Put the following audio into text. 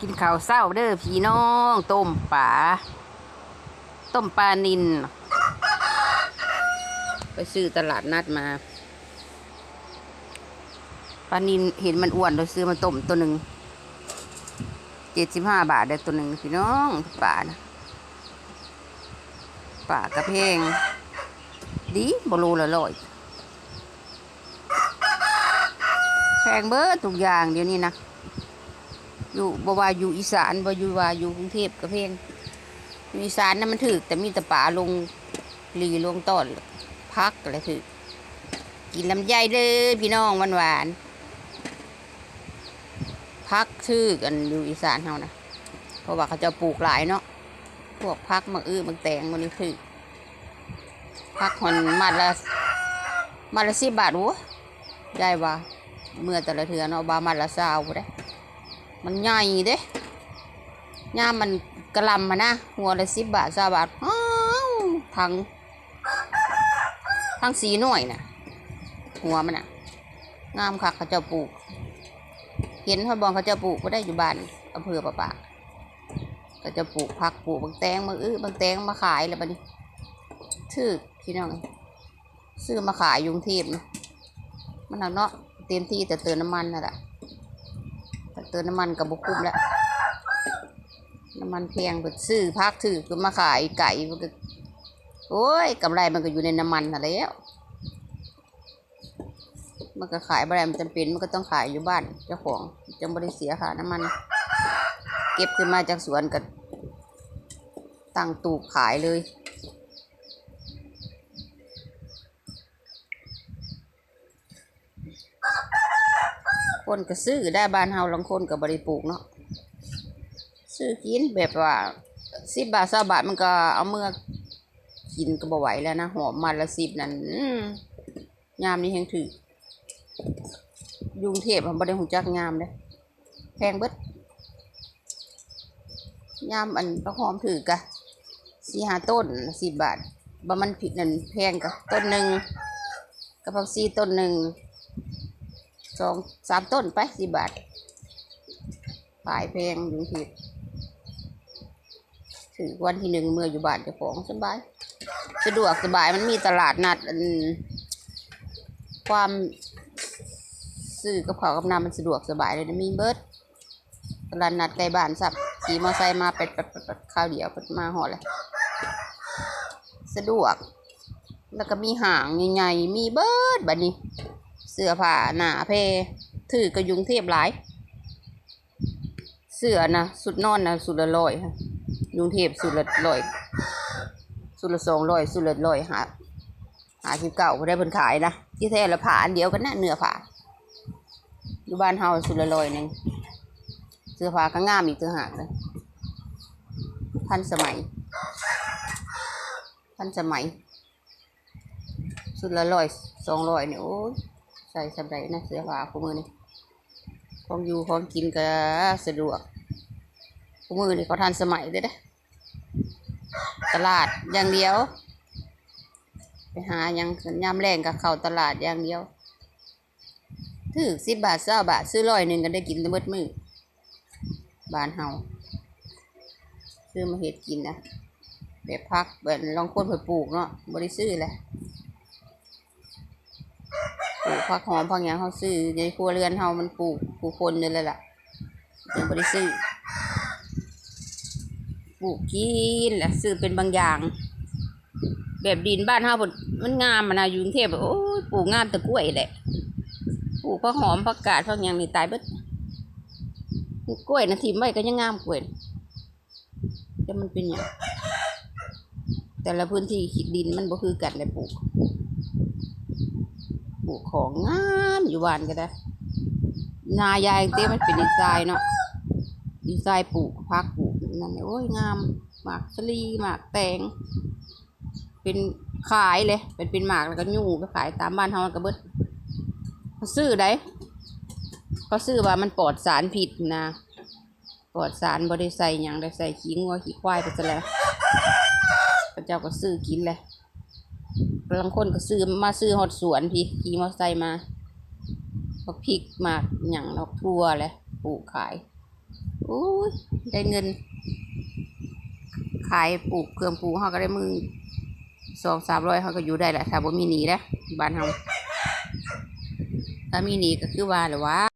กินข้าวเศร้าเด้อพี่น้องต้มปลาต้มปลานิน ไปซื้อตลาดนัดมาปลานินเห็นมันอ้วนเราซื้อมาต้มตัวหนึ่งเจ็ดสิบห้าบาทได้ตัวหนึ่งพี่น้องปลานะปลากระเพง ดีบรูละร้อยแพงเบิดทุกอย่างเดี๋ยวนี้นะ อยู่บ่ว่าอยู่อีสานบ่อยู่ว่าอยู่กรุงเทพก็เพงอยู่อีสานน่ะมันถึกแต่มีแต่ป่าลงลีลงต้นพักอะไรถึกกินลำไยเด้อพี่น้องหวานหวานพักชื่อกันอยู่อีสานเฮานะเพราะว่าเขาจะปลูกหลายเนาะพวกพักมะอื้อมะแตงมันนี่ถึกพักหอนมัดละมัดละสิบบาทว้ยได้ว่าเมื่อแต่ละเทือเนาะบามัดละสาวได้ มันใหญ่เด้ย่ามันกระลำมานะ หัวละสิบบาทสาบาทอ้าวทั้งทั้งสีหน่วยน่ะ หัวมันอะ งามคักเขาเจ้าปลูก เห็นเขาบอกเขาเจ้าปลูกก็ได้อยู่บ้านอำเภอปะปะเขาเจะปลูกผักปลูกบางแตงบางอื้อบางแตงมาขายแล้วบัดนี้ชื่อพี่น้องซื้อมาขายยุงเทพนะมันเอาเนาะเต็มที่แต่เติมน้ำมันนั่นแหละ ต่เติมน้ำมันกับบุคุ้มแล้วน้ำมันแพงเปิดซื้อพักถือก็มาขายไก่มันก็โอ้ยกำไรมันก็อยู่ในน้ำมันน่ะแล้วมันก็ขายอะไรมันจำเป็นมันก็ต้องขายอยู่บ้านเจ้าของจังบริเสียค่ะน้ำมัน เก็บขึ้นมาจากสวนก็ตั้งตูบขายเลย คนก็ซื้อได้บ้านเฮาลางคนก็บริปลูกเนาะซื้อกินแบบว่าสิบบาทสาบาทมันก็เอาเมื่อกินก็บ่ไหวแล้วนะหอมมันละสิบนั่นอื้อยามนี้แหงถือยุงเทพมันบ่ได้หูจักงามเลยแพงเบิดยามอันก็หอมถือกะสี่ห้าต้นสิบบาทบ่มันผิดนั่นแพงกะต้นหนึ่งกระเพราซีต้นหนึ่ง สองสามต้นไปสิบบาทขายแพงอยู่ที่ถือวันที่หนึ่งเมื่ออยู่บ้านเจ้าของสบาย สะดวกสบายมันมีตลาดนัดความซื้อกับเขาวกับน้ำมันสะดวกสบายเลยนะมีเบิร์ดตลาดนัดใกล้บ้านสับขี่มอเตอร์ไซค์มาเป็ดเป็ดเป็ดข้าวเดียวเป็ดมาห่อเลยสะดวก แล้วก็มีห่างใหญ่ๆมีเบิร์ดแบัดนี้ เสื้อผ้าหนาเพถือกระยุงเทพหลาย เสื้อนะสุดนอนนะสุดละร้อยค่ะยุงเทพสุดละร้อย สุดละสองร้อยสุดละร้อยหาหาสิบเก้าก็ได้เพิ่นขายนะที่แท้ละผ้าอันเดียวกันนะเนื้อผ้าอยู่บ้านเฮาสุดละร้อยหนึ่งเสื้อผ้าก็งามอีกต่างหากเลยทันสมัยทันสมัย สุดละร้อยสองร้อยเนี่ยโอ้ย ใส่สบายนะเสื้อผ้าคู่มือนี่ของอยู่ของกินก็สะดวกคู่มือนี่เขาทันสมัยเลยเด้ตลาดอย่างเดียว ไปหายังยามแรงกับเข้าตลาดอย่างเดียวถือสิบบาทเ้าบาท ซื้อร้อยหนึ่งก็ได้กินได้เบิดมือบานเฮาซื้อมาเห็ดกินนะแบบพักแบบลองคนไปปลูกเนาะบริซื้อแหละ ลูกผักหอมผักหยังเขาซื้อในครัวเรือนเฮามันปลูกปลูกคนนี่เลยล่ะยังบ่ได้ซื้อปลูกกินแหละซื้อเป็นบางอย่าง แบบดินบ้านเฮาพุ่นมันงามมันนะอยู่กรุงเทพโอ้ยปลูกงามแต่กล้วยแหละปลูกผักหอมผักกาดผักหยังนี่ตายเบิดกล้วยนะทิมไว้ก็ยังงามกล้วยแต่มันเป็นอย่างแต่ละพื้นที่ดินมันบ่คือกันเลยปลูก ปลูกของงามอยู่บ้านก็ได้ นายายเต้มันเป็นดีไซน์เนาะดีไซน์ปลูกพักปลูกนั่นโอ้ยงามหมากสลีหมากแตง เป็นขายเลย เป็นเป็นหมากแล้วก็ยู่ไปขายตามบ้านเฮามันก็เบิดเขาซื้อได้เขาซื้อว่ามันปลอดสารผิดนะปลอดสารบริใส่ยังได้ใส่ขี้งัวขี้ควายไปซะแล้วพระเจ้าก็ซื้อกินเลย บางคนก็ซื้อมาซื้อหอดสวนพี่ขี่มอเตอร์ไซค์มาบักพริกหมากหยังดอกทั่วเลยปลูกขายโอ้ได้เงิน ขายปลูกเครื่องปลูกเขาก็ได้มือสองสามร้อยเขาก็อยู่ได้แหละถ้าบ่มีหนีนะบ้านเฮาถ้ามีหนีก็คือว่าแหละว่า